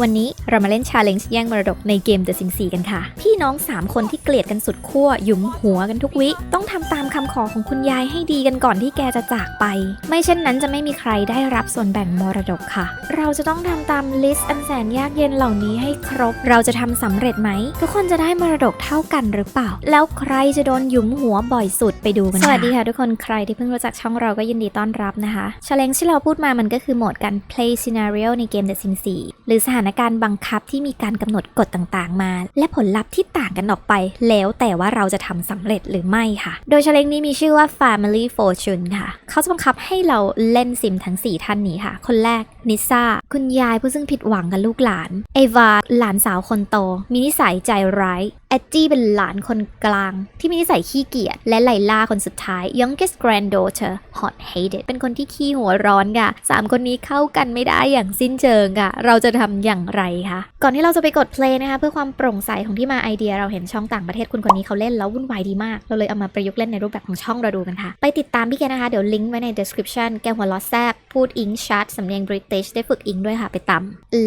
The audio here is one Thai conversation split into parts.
วันนี้เรามาเล่นชาเลนจ์แย่งมรดกในเกม The Sims 4กันค่ะ พี่ น้อง 3 คนที่เกลียดกันสุดขั้วหยุมหัวกันทุกวิ ต้องทำตามคำขอของคุณยายให้ดีกันก่อนที่แกจะจากไป ไม่เช่นนั้นจะไม่มีใครได้รับส่วนแบ่งมรดกค่ะ เราจะต้องทำตามลิสต์อันแสนยากเย็นเหล่านี้ให้ครบ เราจะทำสำเร็จไหม ทุกคนจะได้มรดกเท่ากันหรือเปล่า แล้วใครจะโดนหยุมหัวบ่อยสุดไปดูกันสวัสดีค่ะทุกคนใครที่เพิ่งรู้จักช่องเราก็ยินดีต้อนรับนะคะชาเลนจ์ที่เราพูดมามันก็คือโหมดการ play scenario ในเกม The Sims 4หรือสถานการณ์บังคับที่มีการกำหนดกฎต่างๆมา และผลลัพธ์ที่ต่างกันออกไป แล้วแต่ว่าเราจะทำสำเร็จหรือไม่ค่ะ โดยชาเลนจ์นี้มีชื่อว่า Family Fortune ค่ะ เขาจะบังคับให้เราเล่นซิมทั้ง 4 ท่านนี้ค่ะ คนแรกนิซ่าคุณยายผู้ซึ่งผิดหวังกับลูกหลาน เอวาหลานสาวคนโต มีนิสัยใจร้าย แอดจี้เป็นหลานคนกลาง ที่มีนิสัยขี้เกียจและไลล่าคนสุดท้าย youngest granddaughter hot hated เป็นคนที่ขี้หัวร้อนค่ะสามคนนี้เข้ากันไม่ได้อย่างสิ้นเชิงค่ะ เราจะทำอย่างไรคะ ก่อนที่เราจะไปกด play นะคะ เพื่อความโปร่งใสของที่มาไอเดียเราเห็นช่องต่างประเทศคุณคนนี้เขาเล่นแล้ววุ่นวายดีมาก เราเลยเอามาประยุกต์เล่นในรูปแบบของช่องเราดูกันค่ะ ไปติดตามพี่แกนะคะ เดี๋ยวลิงก์ไว้ใน description แกหัวล้อแซบพูดอิงชัดสำเนียง British ได้ฝึกอิงด้วยค่ะไปตาม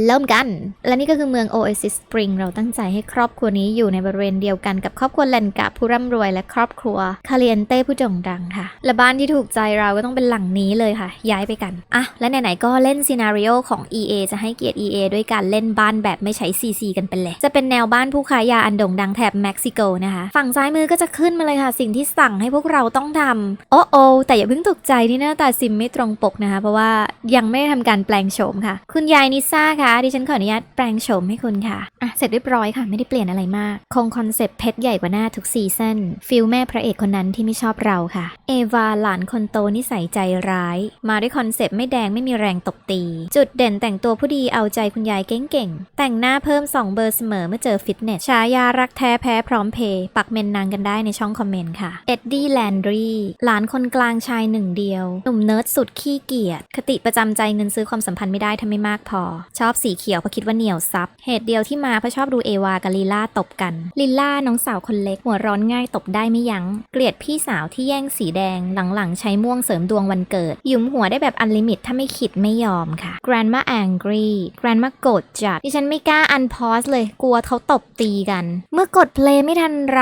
เริ่มกัน และนี่ก็คือเมือง Oasis Spring เราตั้งใจให้ครอบครัวนี้อยู่ในบริเวณเดียวกันกับครอบครัวแลนกาผู้ร่ำรวยและครอบครัวคาเลียนเต้ผู้โด่งดังค่ะ และบ้านที่ถูกใจเราก็ต้องเป็นหลังนี้เลยค่ะ ย้ายไปกัน อะ และไหนๆก็เล่นซีนารีโอของ EA จะให้เกียรติ EA ด้วยการเล่นบ้านแบบไม่ใช้ CC กันเป็นเลย จะเป็นแนวบ้านผู้ค้ายาอันโด่งดังแถบเม็กซิโกนะคะ ฝั่งซ้ายมือก็จะขึ้นมาเลยค่ะ สิ่งที่สั่งให้พวกเราต้องทำโอ้โอแต่อย่าเพิ่งตกใจที่หน้าตาซิมไม่ตรงปกนะคะ เพราะว่ายังไม่ได้ทำการแปลงโฉมค่ะ คุณยายนิซ่าคะดิฉันขออนุญาตแปลงโฉมให้คุณค่ะอะเสร็จเรียบร้อยค่ะ ไม่ได้เปลี่ยนอะไรมาก คงคอนเซปต์เพชรใหญ่กว่าหน้าทุกซีซั่นฟิลแม่พระเอกคนนั้นที่ไม่ชอบเราค่ะ เอวาหลานคนโตนิสัยใจร้าย มาด้วยคอนเซปต์ไม่แดงไม่มีแรงตบตี จุดเด่นแต่งตัวผู้ดีเอาใจคุณยายเก่งๆ แต่งหน้าเพิ่ม 2 เบอร์เสมอเมื่อเจอฟิตเนสฉายารักแท้แพ้พร้อมเพย์ปักเมนนางกันได้ในช่องคอมเมนต์ค่ะเอ็ดดี้แลนดรีหลานคนกลางชายหนึ่งเดียว หนุ่มเนิร์ดสุดขี้เกียจคติประจำใจเงินซื้อความสัมพันธ์ไม่ได้ถ้าไม่มากพอ ชอบสีเขียวเพราะคิดว่าเหนียวซับเหตุเดียวที่มาเพราะชอบดูเอวากับลีล่าตบกันลิลล่าน้องสาวคนเล็กหัวร้อนง่ายตบได้ไม่ยัง้ง เกลียดพี่สาวที่แย่งสีแดง หลังๆ ใช้ม่วงเสริมดวงวันเกิด ยุมหัวได้แบบอันลิมิตถ้าไม่ขิดไม่ยอมค่ะ Grandma angry Grandma โกรธจัดดิฉันไม่กล้าอันพอสเลยกลัวเขาตบตีกัน เมื่อกดเพลย์ไม่ทันไร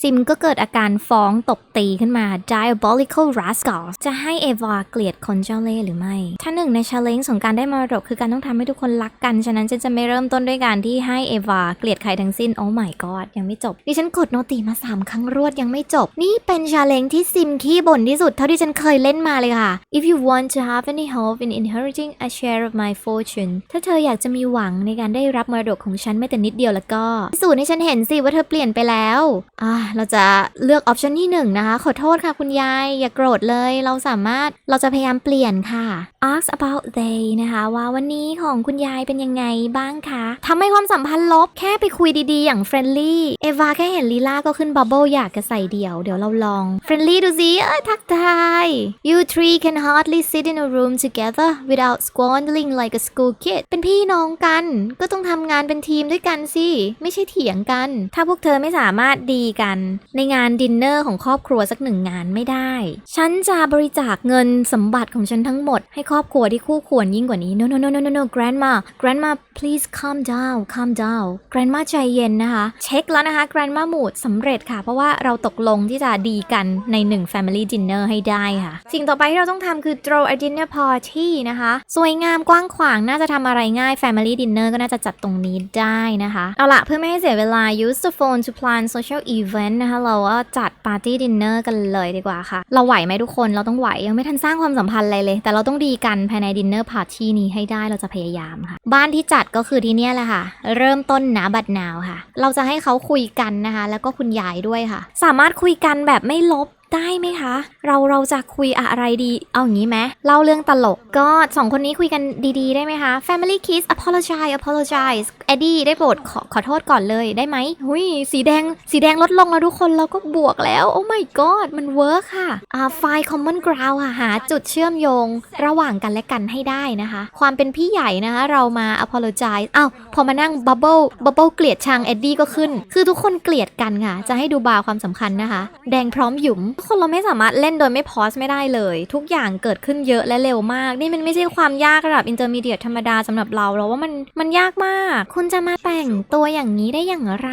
ซิมก็เกิดอาการฟ้องตบตีขึ้นมา diabolical rascal จะให้เอวาเกลียดคนเจ้าเล่ห์หรือไม่ ถ้าหนึ่งใน challenge ของการได้มรดกคือการต้องทำให้ทุกคนรักกัน ฉะนั้นฉันจะไม่เริ่มต้นด้วยการที่ให้เอวาเกลียดใครทั้งสิ้น oh my god ยังไม่จบ ดิฉันกดโนติมา 3 ครั้งรวดยังไม่จบ นี่เป็น challenge ที่ซิมขี้บ่นที่สุดเท่าที่ฉันเคยเล่นมาเลยค่ะ if you want to have any hope in inheriting a share of my fortune ถ้าเธออยากจะมีหวังในการได้รับมรดกของฉันแม้แต่นิดเดียวแล้วก็พิสูจน์ให้ฉันเห็นสิว่าเธอเปลี่ยนไปแล้วอ่าเราจะเลือกออปชันที่หนึ่งนะคะ ขอโทษค่ะคุณยาย อย่าโกรธเลย เราสามารถเราจะพยายามเปลี่ยนค่ะ ask about they นะคะว่าวันนี้ของคุณยายเป็นยังไงบ้างคะทำให้ความสัมพันธ์ลบแค่ไปคุยดีๆ อย่างเฟรนลี่เอวาแค่เห็นลีลาก็ขึ้นบับเบิลอยากจะใส่เดี่ยว เดี๋ยวเราลองเฟรนลี่ดูสิเอ้ยทักทาย you three can hardly sit in a room together without squabbling like a school kid เป็นพี่น้องกัน ก็ต้องทำงานเป็นทีมด้วยกันสิ ไม่ใช่เถียงกัน ถ้าพวกเธอไม่สามารถดีกัน ในงานดินเนอร์ของครอบครัวสักหนึ่งงานไม่ได้ ฉันจะบริจาคเงินสมบัติของฉันทั้งหมด ให้ครอบครัวที่คู่ควรยิ่งกว่านี้ no no no no no no grandma grandma please calm down calm down grandma ใจเย็นนะคะเช็คแล้วนะคะ grandma หมูดสำเร็จค่ะ เพราะว่าเราตกลงที่จะดีกันในหนึ่ง family dinner ให้ได้ค่ะ สิ่งต่อไปที่เราต้องทำคือ throw a dinner party นะคะ สวยงามกว้างขวางน่าจะทำอะไรง่าย family dinner ก็น่าจะจัดตรงนี้ได้นะคะ เอาละเพื่อไม่ให้เสียเวลา use the phone to plan social event นะคะ เราก็จัด party dinner กันเลยดีกว่าค่ะ เราไหวไหมทุกคนเราต้องไหวยังไม่ทันสร้างความสัมพันธ์อะไรเลย แต่เราต้องดีกันภายใน dinner party นี้ให้ได้เราจะพยายามค่ะ บ้านที่จัดก็คือที่เนี่ยแหละค่ะ เริ่มต้นนะบัดนาวค่ะ เราจะให้เขาขาคุยกันนะคะ แล้วก็คุณยายด้วยค่ะ สามารถคุยกันแบบไม่ลบ ได้ไหมคะ เราเราจะคุยอะไรดี เอาอย่างนี้ไหมเล่าเรื่องตลกก็สองคนนี้คุยกันดีๆ ได้ไหมคะ Family Kiss apologize apologize เอ็ดดี้ได้โปรดขอขอโทษก่อนเลยได้ไหมหุยสีแดงสีแดงลดลงแล้วทุกคนเราก็บวกแล้ว โอ้ my god มันเวิร์คค่ะอ่าไฟล์ common ground ค่ะหาจุดเชื่อมโยงระหว่างกันและกันให้ได้นะคะ ความเป็นพี่ใหญ่นะคะเรามา apologize อ้าวพอมานั่ง bubble bubble เกลียดชังเอ็ดดี้ก็ขึ้น คือทุกคนเกลียดกันค่ะ จะให้ดูบาร์ความสำคัญนะคะ แดงพร้อมหยุมคนเราไม่สามารถเล่นโดยไม่พอสไม่ได้เลย ทุกอย่างเกิดขึ้นเยอะและเร็วมาก นี่มันไม่ใช่ความยากระดับอินเตอร์มีเดียธรรมดาสำหรับเราเราว่ามันมันยากมาก คุณจะมาแต่งตัวอย่างนี้ได้อย่างไร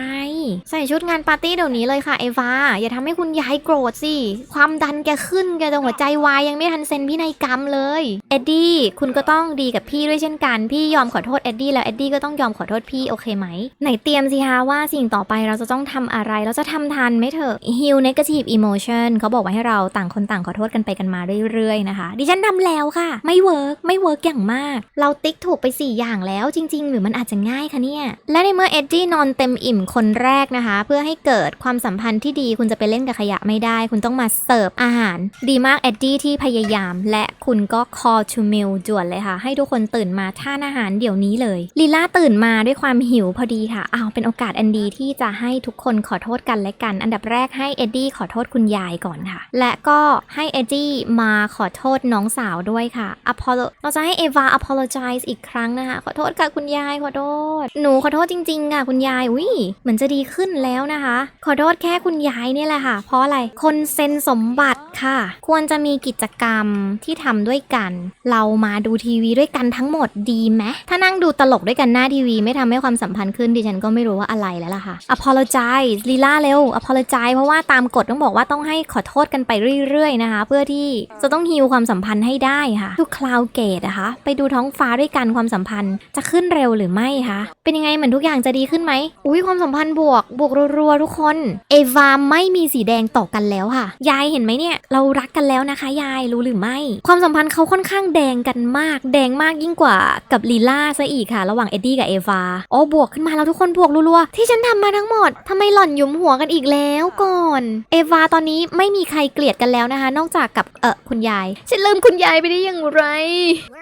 ใส่ชุดงานปาร์ตี้เดี๋ยวนี้เลยค่ะเอวาอย่าทำให้คุณยายโกรธสิ ความดันแกขึ้นแกจะหัวใจวายยังไม่ทันเซ็นพินัยกรรมเลยเอ็ดดี้คุณก็ต้องดีกับพี่ด้วยเช่นกันพี่ยอมขอโทษเอ็ดดี้แล้วเอ็ดดี้ก็ต้องยอมขอโทษพี่โอเคไหมไหนเตรียมสิคะว่าสิ่งต่อไปเราจะต้องทำอะไรเราจะทำทันไหมเถอะ heal negative emotion เขาบอกว่าให้เราต่างคนต่างขอโทษกันไปกันมาเรื่อยๆนะคะ ดิฉันทำแล้วค่ะ ไม่เวิร์กไม่เวิร์กอย่างมาก เราติ๊กถูกไป 4 อย่างแล้วจริง ๆ หรือมันอาจจะง่ายคะเนี่ย และในเมื่อเอ็ดดี้นอนเต็มอิ่มคนแรกนะคะ เพื่อให้เกิดความสัมพันธ์ที่ดีคุณจะไปเล่นกับขยะไม่ได้ คุณต้องมาเสิร์ฟอาหาร ดีมากเอ็ดดี้ที่พยายาม และคุณก็ call to meal ด่วนเลยค่ะ ให้ทุกคนตื่นมาทานอาหารเดี๋ยวนี้เลยลีลาตื่นมาด้วยความหิวพอดีค่ะอ้าวเป็นโอกาสอันดีที่จะให้ทุกคนขอโทษกันและกัน อันดับแรกให้เอ็ดดี้ขอโทษคุณยายก่อนค่ะ และก็ให้เอ็ดดี้มาขอโทษน้องสาวด้วยค่ะ apolo เราจะให้เอวา apologize อีกครั้งนะคะ ขอโทษค่ะคุณยายขอโทษ หนูขอโทษจริงๆค่ะคุณยายวิเหมือนจะดีขึ้นแล้วนะคะ ขอโทษแค่คุณยายนี่แหละค่ะ เพราะอะไรคนเซ็นสมบัติค่ะ ควรจะมีกิจกรรมที่ทำด้วยกัน เรามาดูทีวีด้วยกันทั้งหมดดีไหมถ้านั่งดูตลกด้วยกันหน้าทีวี ไม่ทำให้ความสัมพันธ์ขึ้นดิฉันก็ไม่รู้ว่าอะไรแล้วล่ะค่ะ apologize ลีลาเร็ว apologize เพราะว่าตามกฎต้องบอกว่าต้องให้ขอโทษกันไปเรื่อยๆนะคะ เพื่อที่จะต้องฮิวความสัมพันธ์ให้ได้ค่ะดูคลาวเกตนะคะ ไปดูท้องฟ้าด้วยกันความสัมพันธ์จะขึ้นเร็วหรือไม่คะเป็นยังไงเหมือนทุกอย่างจะดีขึ้นไหมอุ้ยความสัมพันธ์บวกบวกรัวๆทุกคน เอวาไม่มีสีแดงต่อกันแล้วค่ะ ยายเห็นไหมเนี่ย เรารักกันแล้วนะคะ ยายรู้หรือไม่ ความสัมพันธ์เขาค่อนข้างแดงกันมาก แดงมากยิ่งกว่ากับลีลาซะอีกค่ะ ระหว่างเอ็ดดี้กับเอวาอ๋อบวกขึ้นมาแล้วทุกคนบวกรัวๆที่ฉันทำมาทั้งหมดทำไมหล่อนยุมหัวกันอีกแล้วก่อน เอวาตอนนี้ไม่มีใครเกลียดกันแล้วนะคะ นอกจากกับเออคุณยาย ฉันลืมคุณยายไปได้อย่างไร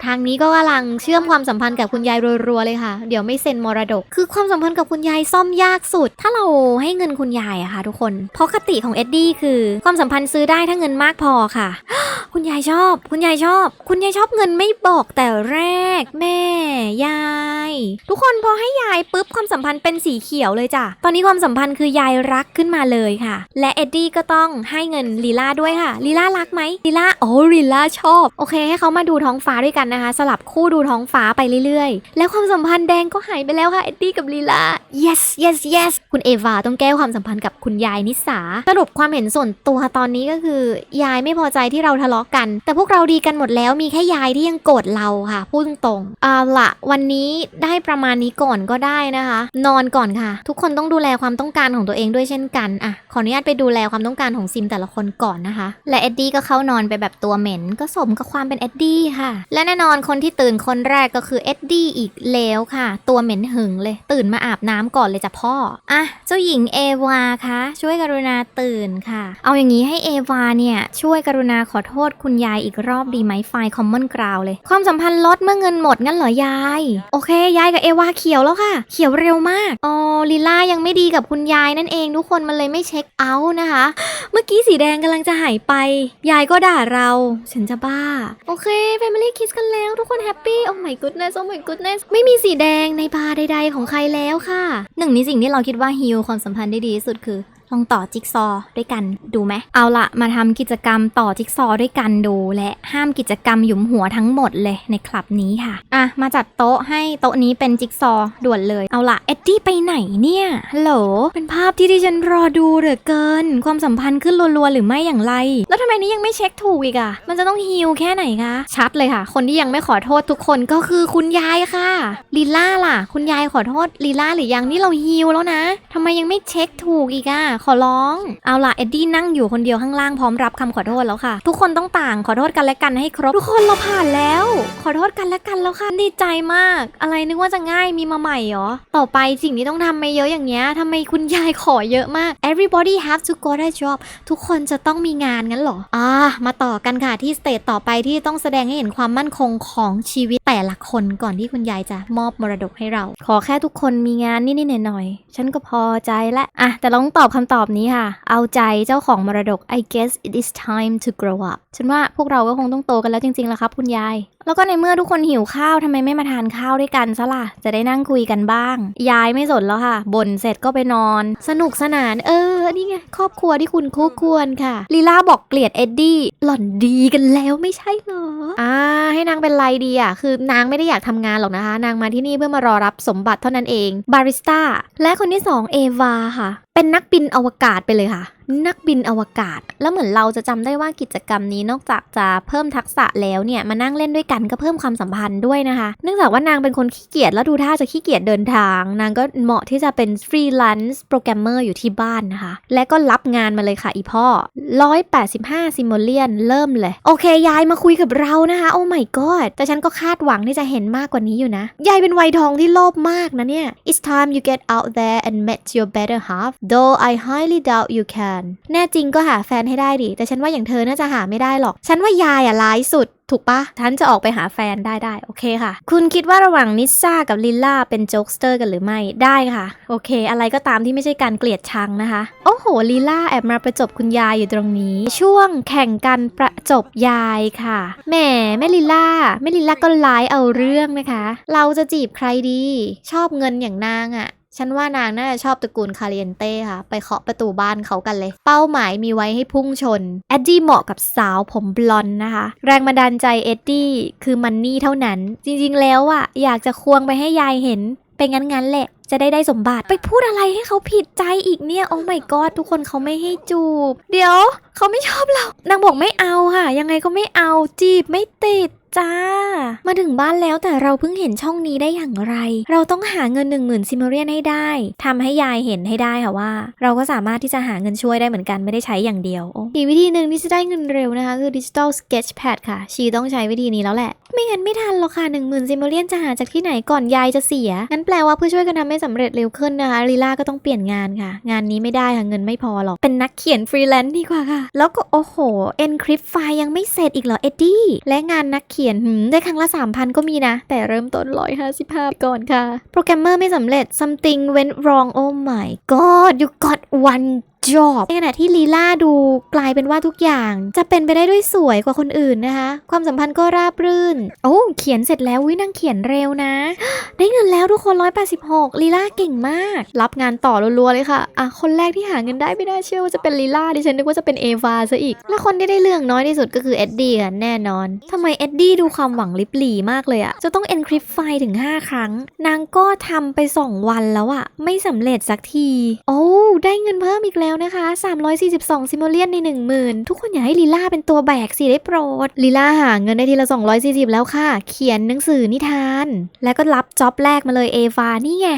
ทางนี้ก็กำลังเชื่อมความสัมพันธ์กับคุณยายรัวๆเลยค่ะ เดี๋ยวไม่เซ็นมรดก คือความสัมพันธ์กับคุณยายซ่อมยากสุด ถ้าเราให้เงินคุณยายอะค่ะทุกคน เพราะคติของเอ็ดดี้คือ ความสัมพันธ์ซื้อได้ถ้าเงินมากพอค่ะ คุณยายชอบ คุณยายชอบ คุณยายชอบเงินไม่บอกแต่แรก แม่ยาย ทุกคนพอให้ยายปุ๊บความสัมพันธ์เป็นสีเขียวเลยจ้ะ ตอนนี้ความสัมพันธ์คือยายรักขึ้นมาเลยค่ะ และเอ็ดดี้ก็ต้องให้เงินลีลาด้วยค่ะลีลารักไหมลีลาโอ้ลีลาชอบ โอเค ให้เขามาดูท้องฟ้าด้วยกันนะคะ สลับคู่ดูท้องฟ้าไปเรื่อยๆ แล้วความสัมพันธ์แดงก็หายไปแล้วค่ะเอ็ดดี้กับลีลา yes yes yes คุณเอวาต้องแก้ความสัมพันธ์กับคุณยายนิสาสรุปความเห็นส่วนตัวตอนนี้ก็คือยายไม่พอใจที่เราทะเลาะกัน แต่พวกเราดีกันหมดแล้วมีแค่ยายที่ยังโกรธเราค่ะพูดตรงๆเอาละวันนี้ได้ประมาณนี้ก่อนก็ได้นะคะ นอนก่อนค่ะ ทุกคนต้องดูแลความต้องการของตัวเองด้วยเช่นกันอะขออนุญาตไปดูแลความต้องการของซิมแต่และคนก่อนนะคะ และเอ็ดดี้ก็เข้านอนไปแบบตัวเหม็น ก็สมกับความเป็นเอ็ดดี้ค่ะ และแน่นอนคนที่ตื่นคนแรกก็คือเอ็ดดี้อีกแล้วค่ะ ตัวเหม็นหึงเลย ตื่นมาอาบน้ำก่อนเลยจ้ะพ่ออะเจ้าหญิงเอวาคะช่วยกรุณาตื่นค่ะ เอาอย่างนี้ให้เอวาเนี่ยช่วยกรุณาขอโทษคุณยายอีกรอบดีไหมไฟล์คอมมอนกราวเลย ความสัมพันธ์ลดเมื่อเงินหมดงั้นเหรอยาย โอเค ยายกับเอวาเขียวแล้วค่ะ เขียวเร็วมาก อ๋อลิล่ายังไม่ดีกับคุณยายนั่นเองทุกคนมันเลยไม่เช็คเอาท์นะคะ เมื่อกี้สีแดงกำลังจะหายไป ยายก็ด่าเรา ฉันจะบ้า โอเค Family Kiss กันแล้ว ทุกคนแฮปปี้ โอ้ my goodness โอ้ my goodness ไม่มีสีแดงในบาร์ใด ๆ ของใครแล้วค่ะ หนึ่งในสิ่งที่เราคิดว่าฮิลความสัมพันธ์ได้ดีที่สุดคือ ลองต่อจิ๊กซอด้วยกันดูไหมเอาละมาทำกิจกรรมต่อจิ๊กซอด้วยกันดู และห้ามกิจกรรมหยุมหัวทั้งหมดเลยในคลับนี้ค่ะอะมาจัดโต๊ะให้โต๊ะนี้เป็นจิ๊กซอด่วนเลยเอาละเอ็ดดี้ไปไหนเนี่ยฮัลโหลเป็นภาพที่ดิฉันรอดูเหลือเกิน ความสัมพันธ์ขึ้นรัวๆหรือไม่อย่างไร แล้วทำไมนี้ยังไม่เช็คถูกอีกอะมันจะต้องฮิลแค่ไหนคะชัดเลยค่ะ คนที่ยังไม่ขอโทษทุกคนก็คือคุณยายค่ะลีล่าล่ะ คุณยายขอโทษลีล่าหรือยังนี่เราฮิลแล้วนะทำไมยังไม่เช็คถูกอีกอะขอร้อง เอาล่ะเอ็ดดี้นั่งอยู่คนเดียวข้างล่างพร้อมรับคำขอโทษแล้วค่ะ ทุกคนต้องต่างขอโทษกันและกันให้ครบ ทุกคนเราผ่านแล้ว ขอโทษกันและกันแล้วค่ะดีใจมาก อะไรนึกว่าจะง่ายมีมาใหม่เหรอ ต่อไปสิ่งที่ต้องทำไม่เยอะอย่างเงี้ยทำไมคุณยายขอเยอะมาก everybody have to go to job ทุกคนจะต้องมีงานงั้นเหรออ่ามาต่อกันค่ะที่สเตจต่อไปที่ต้องแสดงให้เห็นความมั่นคงของชีวิตแต่ละคนก่อนที่คุณยายจะมอบมรดกให้เรา ขอแค่ทุกคนมีงานนิดๆหน่อยๆฉันก็พอใจและอะแต่เราต้องตอบคำตอบนี้ค่ะ เอาใจเจ้าของมรดก I guess it is time to grow up ฉันว่าพวกเราก็คงต้องโตกันแล้วจริงๆแล้วครับคุณยาย แล้วก็ในเมื่อทุกคนหิวข้าวทำไมไม่มาทานข้าวด้วยกันซะล่ะ จะได้นั่งคุยกันบ้าง ยายไม่สนแล้วค่ะบ่นเสร็จก็ไปนอน สนุกสนาน เออ นี่ไง ครอบครัวที่คุณคู่ควรค่ะ ลีลาบอกเกลียดเอ็ดดี้ หล่อนดีกันแล้วไม่ใช่เหรอ อ่า ให้นางเป็นไรดีอะ คือนางไม่ได้อยากทำงานหรอกนะคะ นางมาที่นี่เพื่อมารอรับสมบัติเท่านั้นเอง บาริสต้า และคนที่สองเอวาค่ะ เป็นนักบินอวกาศไปเลยค่ะ นักบินอวกาศ แล้วเหมือนเราจะจำได้ว่ากิจกรรมนี้นอกจากจะเพิ่มทักษะแล้วเนี่ยมานั่งเล่นด้วยกันก็เพิ่มความสัมพันธ์ด้วยนะคะ เนื่องจากว่านางเป็นคนขี้เกียจแล้วดูท่าจะขี้เกียจเดินทาง นางก็เหมาะที่จะเป็นฟรีแลนซ์โปรแกรมเมอร์อยู่ที่บ้านนะคะ และก็รับงานมาเลยค่ะอีพ่อ 185ซิมโมเลียนเริ่มเลย โอเคยายมาคุยกับเรานะคะโอ้ my god แต่ฉันก็คาดหวังที่จะเห็นมากกว่านี้อยู่นะยายเป็นวัยทองที่โลภมากนะเนี่ย It's time you get out there and met your better half though I highly doubt you can แน่จริงก็หาแฟนให้ได้ดิ แต่ฉันว่าอย่างเธอน่าจะหาไม่ได้หรอก ฉันว่ายายอะร้ายสุดถูกปะฉันจะออกไปหาแฟนได้ได้ โอเคค่ะ คุณคิดว่าระหว่างนิสซากับลิลล่าเป็นโจ๊กสเตอร์กันหรือไม่ ได้ค่ะ โอเค อะไรก็ตามที่ไม่ใช่การเกลียดชังนะคะ โอ้โห ลิลล่าแอบมาประจบคุณยายอยู่ตรงนี้ ช่วงแข่งกันประจบยายค่ะ แหมแม่ลิลล่า แม่ลิลล่าก็ร้ายเอาเรื่องนะคะ เราจะจีบใครดี ชอบเงินอย่างนางอะ ฉันว่านางน่าจะชอบตระกูลคาเรียนเต้ค่ะ ไปเคาะประตูบ้านเขากันเลย เป้าหมายมีไว้ให้พุ่งชนแอดดี้เหมาะกับสาวผมบลอนด์นะคะ แรงบันดาลใจเอ็ดดี้คือมันนี่เท่านั้น จริงๆแล้วอะอยากจะควงไปให้ยายเห็นเป็นงั้นๆแหละ จะได้ได้สมบัติ ไปพูดอะไรให้เขาผิดใจอีกเนี่ย โอ้ my god ทุกคนเขาไม่ให้จูบ เดี๋ยว เขาไม่ชอบเรา นางบอกไม่เอาค่ะ ยังไงก็ไม่เอาจีบไม่ติด จ้า มาถึงบ้านแล้วแต่เราเพิ่งเห็นช่องนี้ได้อย่างไร เราต้องหาเงิน 1 0,000ซิมเรียนให้ได้ทำให้ยายเห็นให้ได้ค่ะว่า เราก็สามารถที่จะหาเงินช่วยได้เหมือนกันไม่ได้ใช้อย่างเดียวอีกวิธีหนึ่งที่จะได้เงินเร็วนะคะ คือดิจิ t a ลสเก t ชแพดค่ะ ชีต้องใช้วิธีนี้แล้วแหละ ไม่งั้นไม่ทันหรอกค่ะ 1 0,000ซิมเรียนจะหาจากที่ไหนก่อนยายจะเสียงั้นแปลว่าเพื่อช่วยกันทำให้สำเร็จเร็วขึ้นนะคะลีลาก็ต้องเปลี่ยนงานค่ะ งานนี้ไม่ได้ค่ะเงินไม่พอหรอกเป็นนักเขียนฟรีแลนซ์ดีกว่าค่ะ แล้วก็โอ้โห encrypt ไฟล์ยังไม่เสร็จอีกเหรอเอ็ดดี้และงานนักเขียนหืมได้ครั้งละ 3,000 ก็มีนะ แต่เริ่มต้น 155 ก่อนค่ะ โปรแกรมเมอร์ไม่สำเร็จ something went wrong oh my god you got one job ในขณะที่ลีลาดูกลายเป็นว่าทุกอย่างจะเป็นไปได้ด้วยสวยกว่าคนอื่นนะคะ ความสัมพันธ์ก็ราบรื่น โอ้เขียนเสร็จแล้ววินางเขียนเร็วนะ ได้เงินแล้วทุกคน 186 ลีลาเก่งมาก รับงานต่อรัวๆเลยค่ะอะคนแรกที่หาเงินได้ไม่น่าเชื่อว่าจะเป็นลีลาดิฉันนึกว่าจะเป็นเอวาซะอีก และคนที่ได้เรื่องน้อยที่สุดก็คือเอ็ดดี้ค่ะแน่นอนทำไมเอ็ดดี้ดูความหวังลิบหลีมากเลยอะจะต้อง encrypt ไฟล์ถึง 5 ครั้ง นางก็ทำไป 2 วันแล้วอะไม่สำเร็จสักที โอ้ได้เงินเพิ่มอีกแล้วนะคะ 342 ซิมโมเลียนใน 10,000 ทุกคนอยากให้ลีลาเป็นตัวแบกสิได้โปรดลีลาหาเงินได้ทีละ 240 แล้วค่ะ เขียนหนังสือนิทาน แล้วก็รับจ็อบแรกมาเลยเอวานี่ไง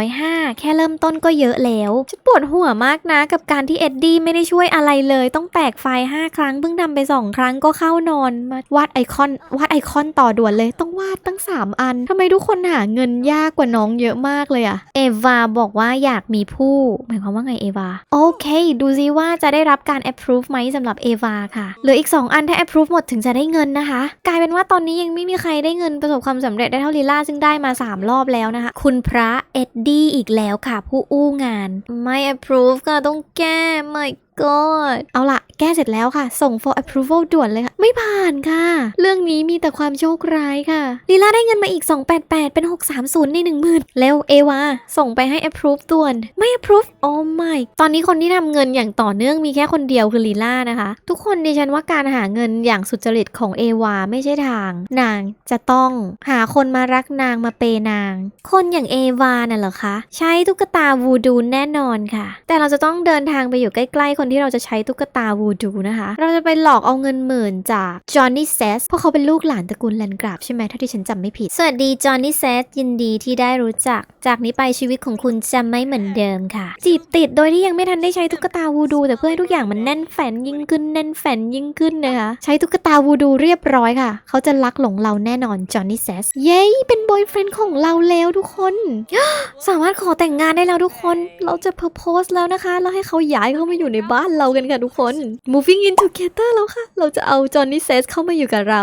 305 แค่เริ่มต้นก็เยอะแล้วฉันปวดหัวมากนะกับการที่เอ็ดดี้ไม่ได้ช่วยอะไรเลย ต้องแตกไฟล์5ครั้งเพิ่งทำไป 2 ครั้งก็เข้านอนมาวาดไอคอนวาดไอคอนต่อด่วนเลยต้องวาดตั้ง 3 อันทำไมทุกคนหาเงินยากกว่าน้องเยอะมากเลยอะเอวาบอกว่าอยากมีผู้ หมายความว่าไงเอวาโอเค ดูซิว่าจะได้รับการ approve ไหมสำหรับเอวาค่ะ เหลืออีก 2 อันถ้า approve หมดถึงจะได้เงินนะคะ กลายเป็นว่าตอนนี้ยังไม่มีใครได้เงินประสบความสำเร็จได้เท่าลีลาซึ่งได้มา 3 รอบแล้วนะคะ คุณพระเอ็ดดี้อีกแล้วค่ะ ผู้อู้งาน ไม่ approve ค่ะต้องแก้ไม่ god เอาละแก้เสร็จแล้วค่ะ ส่ง for approval ด่วนเลยค่ะ ไม่ผ่านค่ะ เรื่องนี้มีแต่ความโชคร้ายค่ะ ลีลาได้เงินมาอีก 288 เป็น 630 ใน 10,000 แล้วเอวาส่งไปให้ approve ด่วน ไม่ approve โอ้ไม่ตอนนี้คนที่ทำเงินอย่างต่อเนื่องมีแค่คนเดียวคือลีลานะคะ ทุกคนดิฉันว่าการหาเงินอย่างสุจริตของเอวาไม่ใช่ทาง นางจะต้องหาคนมารักนางมาเปย์นาง คนอย่างเอวาน่ะเหรอคะ ใช้ตุ๊กตาวูดูแน่นอนค่ะ แต่เราจะต้องเดินทางไปอยู่ใกล้ๆคนที่เราจะใช้ตุ๊กตาวูดูนะคะ เราจะไปหลอกเอาเงินหมื่นจากจอห์นนี่เซสเพราะเขาเป็นลูกหลานตระกูลแลนกราบใช่ไหมถ้าที่ฉันจำไม่ผิด สวัสดีจอห์นนี่เซสยินดีที่ได้รู้จัก จากนี้ไปชีวิตของคุณจะไม่เหมือนเดิมค่ะ จีบติดโดยที่ยังไม่ทันได้ใช้ตุ๊กตาวูดู แต่เพื่อให้ทุกอย่างมันแน่นแฟนยิ่งขึ้นแน่นแฟนยิ่งขึ้นนะคะใช้ตุ๊กตาวูดูเรียบร้อยค่ะ เขาจะรักหลงเราแน่นอนจอห์นนี่เซสเย้เป็นบอยเฟรนด์ของเราแล้วทุกคน สามารถขอแต่งงานได้แล้วทุกคน เราจะเพอร์โพสแล้วนะคะแล้วให้เขาย้ายเข้ามาอยู่ในบ้านบ้านเรากันค่ะทุกคน moving in together แล้วค่ะ เราจะเอาจอห์นนี่เซสเข้ามาอยู่กับเรา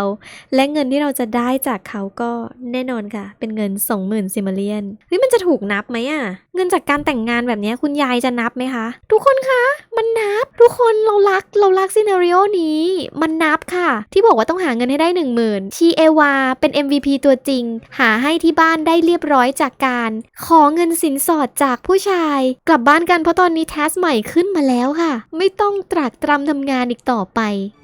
และเงินที่เราจะได้จากเขาก็แน่นอนค่ะ เป็นเงิน 20,000ซิมเลียนเฮ้ยมันจะถูกนับไหมอะเงินจากการแต่งงานแบบนี้คุณยายจะนับไหมคะ ทุกคนคะ มันนับ ทุกคนเรารักเรารักซีนารีโอนี้ มันนับค่ะ ที่บอกว่าต้องหาเงินให้ได้ 1 0,000ชีเอวาเป็น MVP ตัวจริง หาให้ที่บ้านได้เรียบร้อยจากการ ขอเงินสินสอดจากผู้ชาย กลับบ้านกันเพราะตอนนี้แทสใหม่ขึ้นมาแล้วค่ะไม่ต้องตรากตรำทำงานอีกต่อไป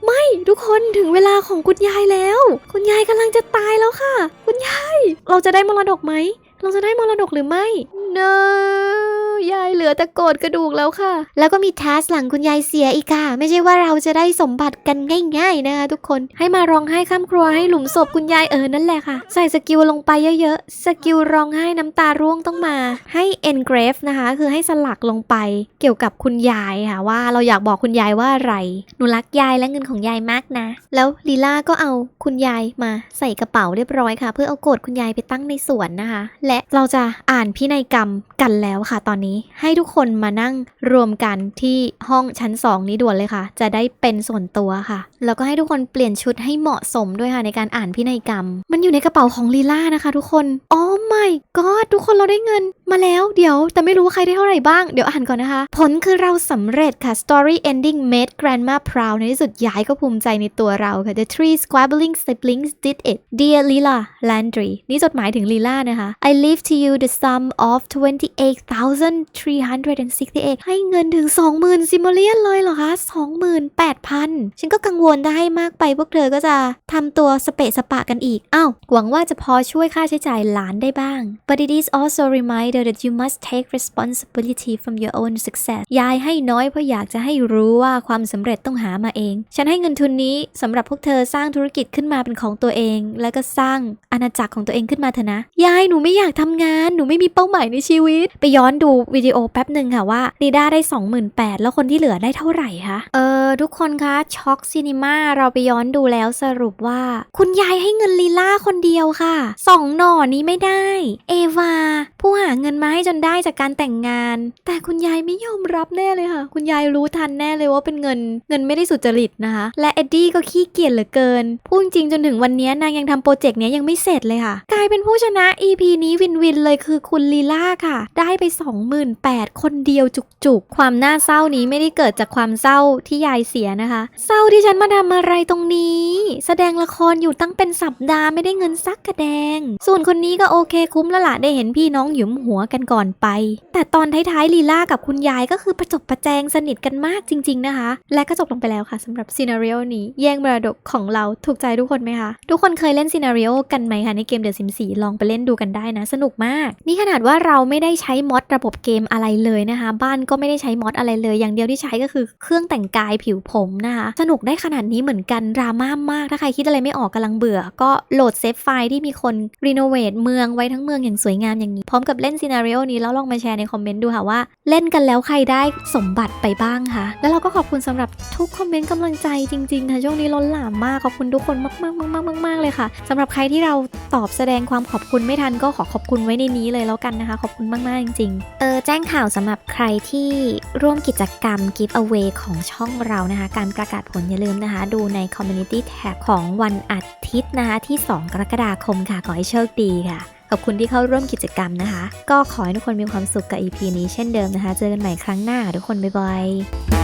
ไม่ทุกคนถึงเวลาของคุณยายแล้ว คุณยายกำลังจะตายแล้วค่ะ คุณยาย เราจะได้มรดกไหม เราจะได้มรดกหรือไม่เนอ ยายเหลือแต่โกรธกระดูกแล้วค่ะ แล้วก็มีแทสหลังคุณยายเสียอีกค่ะ ไม่ใช่ว่าเราจะได้สมบัติกันง่าย ๆ นะคะทุกคน ให้มาร้องไห้ข้ามครัวให้หลุมศพคุณยายเออนั่นแหละค่ะ ใส่สกิลลงไปเยอะๆ สกิลร้องไห้น้ำตาร่วงต้องมา ให้ engrave นะคะ คือให้สลักลงไป เกี่ยวกับคุณยายค่ะว่าเราอยากบอกคุณยายว่าอะไร หนูรักยายและเงินของยายมากนะ แล้วลีลาก็เอาคุณยายมาใส่กระเป๋าเรียบร้อยค่ะ เพื่อเอาโกรธคุณยายไปตั้งในสวนนะคะ และเราจะอ่านพินัยกรรม กันแล้วค่ะ ตอนนี้ให้ทุกคนมานั่งรวมกันที่ห้องชั้น 2 นี้ด่วนเลยค่ะ จะได้เป็นส่วนตัวค่ะ แล้วก็ให้ทุกคนเปลี่ยนชุดให้เหมาะสมด้วยค่ะในการอ่านพินัยกรรม มันอยู่ในกระเป๋าของลีล่านะคะ ทุกคนอ๋อไม่ก็ทุกคนเราได้เงิน มาแล้วเดี๋ยว แต่ไม่รู้ว่าใครได้เท่าไหร่บ้าง เดี๋ยวอ่านก่อนนะคะ ผลคือเราสำเร็จค่ะ story ending made grandma proud ในที่สุดยายก็ภูมิใจในตัวเราค่ะ the three squabbling siblings did it dear Lila Landry นี่จดหมายถึงลีล่านะคะ I leave to you the sum of 28,368 ให้เงินถึง 20,000ซิมเลียนเลยเหรอคะ 28,000 ฉันก็กังวลถ้าให้มากไปพวกเธอก็จะทำตัวสเปะสปะกันอีกอ้าวหวังว่าจะพอช่วยค่าใช้จ่ายหลานได้บ้าง but it is also a feel that you must take responsibility from your own success ยายให้น้อยเพราะอยากจะให้รู้ว่าความสำเร็จต้องหามาเอง ฉันให้เงินทุนนี้สำหรับพวกเธอสร้างธุรกิจขึ้นมาเป็นของตัวเอง แล้วก็สร้างอาณาจักรของตัวเองขึ้นมาเถอะนะ ยายหนูไม่อยากทำงาน หนูไม่มีเป้าหมายในชีวิต ไปย้อนดูวิดีโอแป๊บหนึ่งค่ะว่าลีด้าได้ 28,000 แล้วคนที่เหลือได้เท่าไหร่คะ เออ ทุกคนคะช็อกซีนีมาเราไปย้อนดูแล้วสรุปว่า คุณยายให้เงินลีล่าคนเดียวค่ะสองหน่อนี้ไม่ได้ เอวา ผู้หาเงินมาให้จนได้จากการแต่งงาน แต่คุณยายไม่ยอมรับแน่เลยค่ะ คุณยายรู้ทันแน่เลยว่าเป็นเงินเงินไม่ได้สุจริตนะคะ และเอ็ดดี้ก็ขี้เกียจเหลือเกินพูดจริงจนถึงวันนี้นางยังทำโปรเจกต์นี้ยังไม่เสร็จเลยค่ะ กลายเป็นผู้ชนะ EP นี้วินวินเลยคือคุณลีล่าค่ะ ได้ไป 28,000คนเดียวจุกๆ ความน่าเศร้านี้ไม่ได้เกิดจากความเศร้าที่ยายเสียนะคะ เศร้าที่ฉันมาทำอะไรตรงนี้ แสดงละครอยู่ตั้งเป็นสัปดาห์ไม่ได้เงินสักกระแดง ส่วนคนนี้ก็โอเคคุ้มแล้วล่ะได้เห็นพี่น้องหยุมหัวกันก่อนไป แต่ตอนท้ายๆลีลากับคุณยายก็คือประจบประแจงสนิทกันมากจริง ๆนะคะ และก็จบลงไปแล้วค่ะสำหรับซีนารีโอนี้แย่งมรดกของเราถูกใจทุกคนไหมคะ ทุกคนเคยเล่นซีนารีโอกันไหมคะในเกม The Sims 4ลองไปเล่นดูกันได้นะ สนุกมาก นี่ขนาดว่าเราไม่ได้ใช้มอดระบบเกมอะไรเลยนะคะ บ้านก็ไม่ได้ใช้มอดอะไรเลย อย่างเดียวที่ใช้ก็คือเครื่องแต่งกายผิวผมนะคะสนุกได้ขนาดนี้เหมือนกันดราม่ามากถ้าใครคิดอะไรไม่ออกกำลังเบื่อ ก็โหลดเซฟไฟล์ที่มีคนรีโนเวทเมืองไว้ทั้งเมืองอย่างสวยงามอย่างนี้พร้อมกับเล่นซีนารีโอนี้แล้วลองมาแชร์ในคอมเมนต์ดูค่ะว่า เล่นกันแล้วใครได้สมบัติไปบ้างคะแล้วเราก็ขอบคุณสำหรับทุกคอมเมนต์กำลังใจจริงๆค่ะช่วงนี้ล้นหลามมากขอบคุณทุกคนมากๆมากๆมากๆเลยค่ะสำหรับใครที่เราตอบแสดงความขอบคุณไม่ทันก็ขอขอบคุณไว้ในนี้เลยแล้วกันนะคะ ขอบคุณมากๆจริงๆเออแจ้งข่าวสำหรับใครที่ร่วมกิจกรรม Give Away ของช่องเรานะคะ การประกาศผลอย่าลืมนะคะ ดูใน Community Tab ของวันอาทิตย์นะคะที่ 2 กรกฎาคมค่ะขอให้โชคดีค่ะ ขอบคุณที่เข้าร่วมกิจกรรมนะคะ ก็ขอให้ทุกคนมีความสุขกับ EP นี้เช่นเดิมนะคะ เจอกันใหม่ครั้งหน้าทุกคนบ๊ายบาย